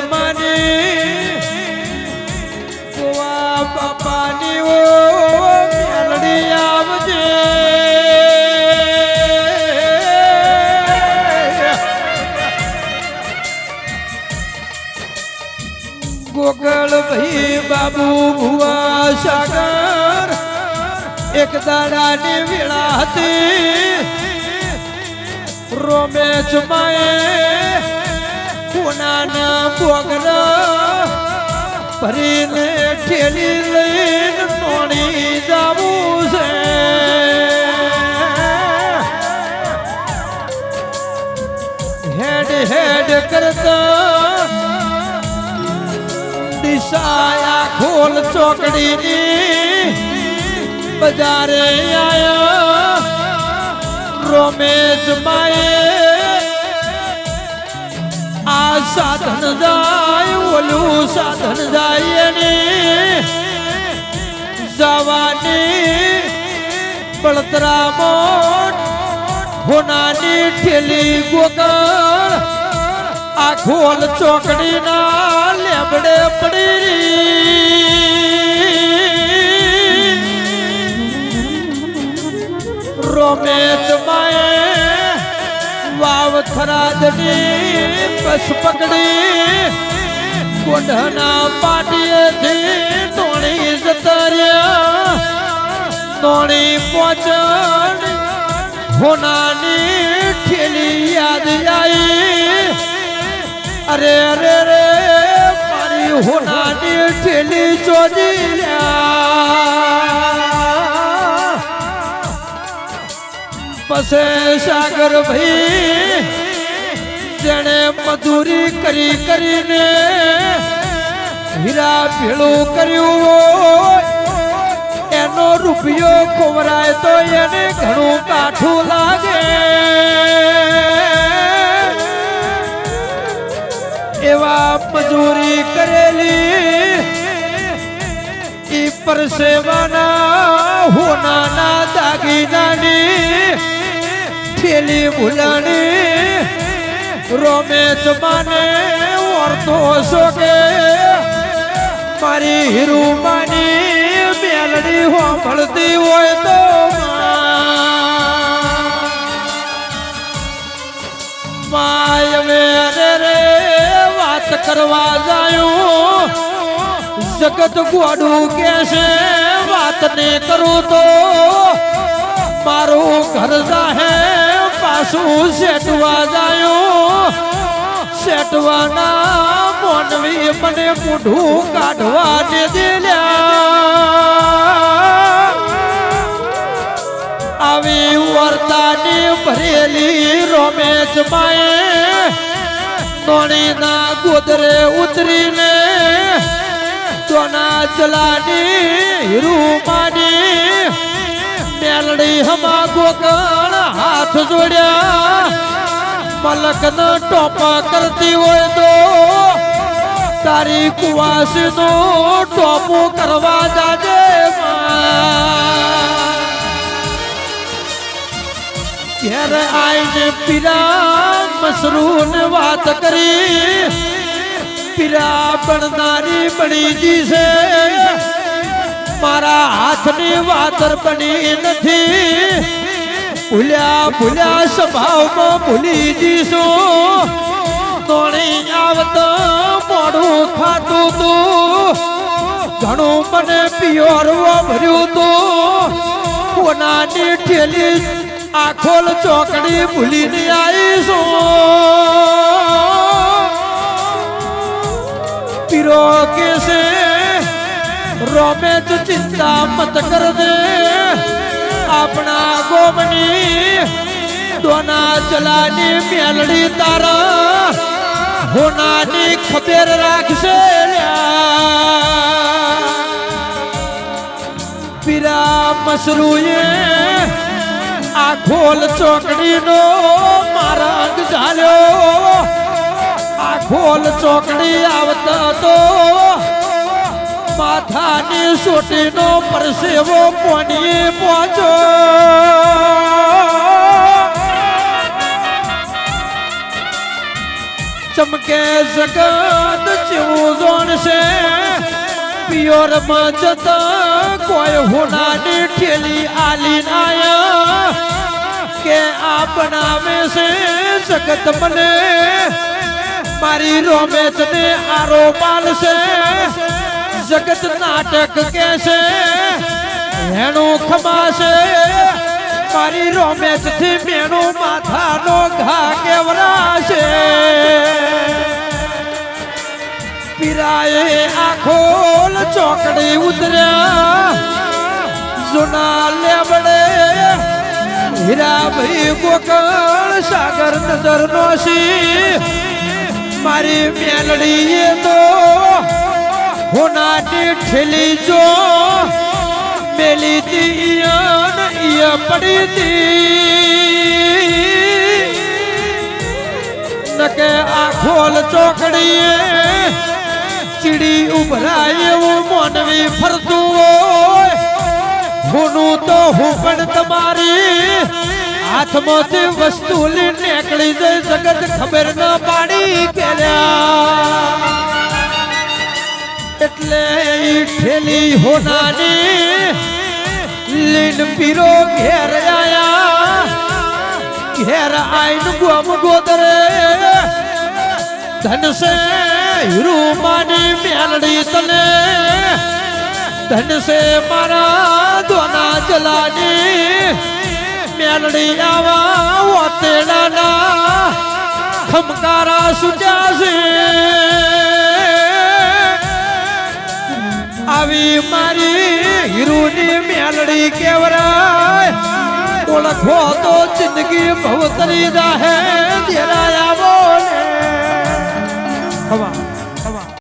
જમાની ગોવા બાપાની ઓ, મેલડી આવજે. ગોકળ ભાઈ બાબુ ભુવા સાગર, એક દાડાની વેળા હતી. રોમે ચમાએ કોનાના બોગના ભરીને ઠેલી લઈને નોણી જાવું છે. હેડ હેડ કરતા દિશાયા ખોલ ચોકડીની બજારે આયા. રોમેશ માયે સાધન જાય, ઓલું સાધન જાય ને જવાની બળતરા મોટ હોનાની ઠેલી ગોકળ, આ ખોલ ચોકડીના લેબડે પડી રોમેશ માએ વાવ થરાદની બસ પકડી. કોઢના પાટીએથી તોણી જતા રહ્યા તોણી પહોંચણ હોનાની ઠેલી યાદ આવી અરે અરે રે મારી હોનાની ઠેલી ચોરી લ્યા. પસે સાગર ભાઈ જેણે મજૂરી કરી કરીને હીરા ભેળું કર્યું એનો રૂપિયો ખોવરાય તો એને ઘણું કાઠું લાગે. એવા મજૂરી કરેલી, ઈ પરસેવાના હોનાના દાગીનાની, ઠેલી ભૂલાણી રોમે ચમાને વર્તો શોકે. મારી હીરુમાની મેલડી હોંભળતી હોય તો માય વે રે રે વાત કરવા જાયું. જગત ગોડું કે છે વાત ને કરું તો. મારું ઘર જાહે પાછું સેટવા જાયો. સેટવાના મોનવી મને મૂઢું કાઢવા દે દિલ્યા. આવી વર્તાની ભરેલી રોમેશ માએ નોણીના ગોદરે ઉતરીને તોના ચલાની હીરુમાની મેલડી હમા ગોકણ હાથ જોડ્યા. મલકનો ટોપા કરતી હોય તો તારી કુવાસીનો ટોપો કરવા જાજે. ઘેર આઈને પીરા મસરૂન વાત કરી. પીરા બનનારી બની જી છે. મારા હાથની વાતર બની નથી. ભૂલ્યા ભૂલ્યા સ્વભાવમાં ભૂલી જીશું તોણી આવતો મોડું ખાતું તું. ઘણું મને પિયોરવા ભર્યું તું. કોનાની ઠેલી આખોલ ચોકડી ભૂલીને આવીશું. પીરો કેસે રોમે તું ચિંતા મત કર દે આપણા ગોમની દોના ચલાની મેલડી તારા હોનાની ખબેર રાખશે. પીરા મસરૂએ આ ખોલ ચોકડીનો મારા ઝાલ્યો આ ખોલ ચોકડી આવતા તો માથાની સોટીનો પરસેવો પોની પહોંચો. ચમકે જગત જેવું જોણશે, પિયોરમાં જતા કોઈ હોનાની ઠેલી આલી નાયા. કે આ બનાવે છે જગત મને મારી રોમેચ ને આરો પાલશે જગત નાટક કે છે? ખમાશે. મારી રોમેચથી મેણું માથાનો ઘા કેવરાશે. પીરાએ આખોલ ચોકડી ઉતર્યા. જુના લેબડે હીરાભાઈ ગોકળ સાગર નજર નો મારી મેલડી તો હોનાની ઠેલી જો મેલી ઈયન ઈય પડી તી. નકે આ ખોલ ચોકડીએ ચીડી ઉભરાય એવું મોનવી ફરતું હોય. હુનું તો હું પણ તમારી હાથમાંથી વસ્તુ લઈ નીકળી જઈ જગત ખબર ન પાડી કેલ્યા એટલે ઠેલી હોનાની લીન પીરો ઘેર આયા, ઘેર આઈન ગોમ ગોદરે. ધનસે રૂમાની મેલડી તને, ધનસે મારા દોના જલાની મેલડી આવા ઓતેડાના ખમકારા સુટ્યા છે આવી મારી હીરુની મેલડી કેવરાય? ઓળખો તો જિંદગી ભવતરી દાહે જરા બોલે. ખમા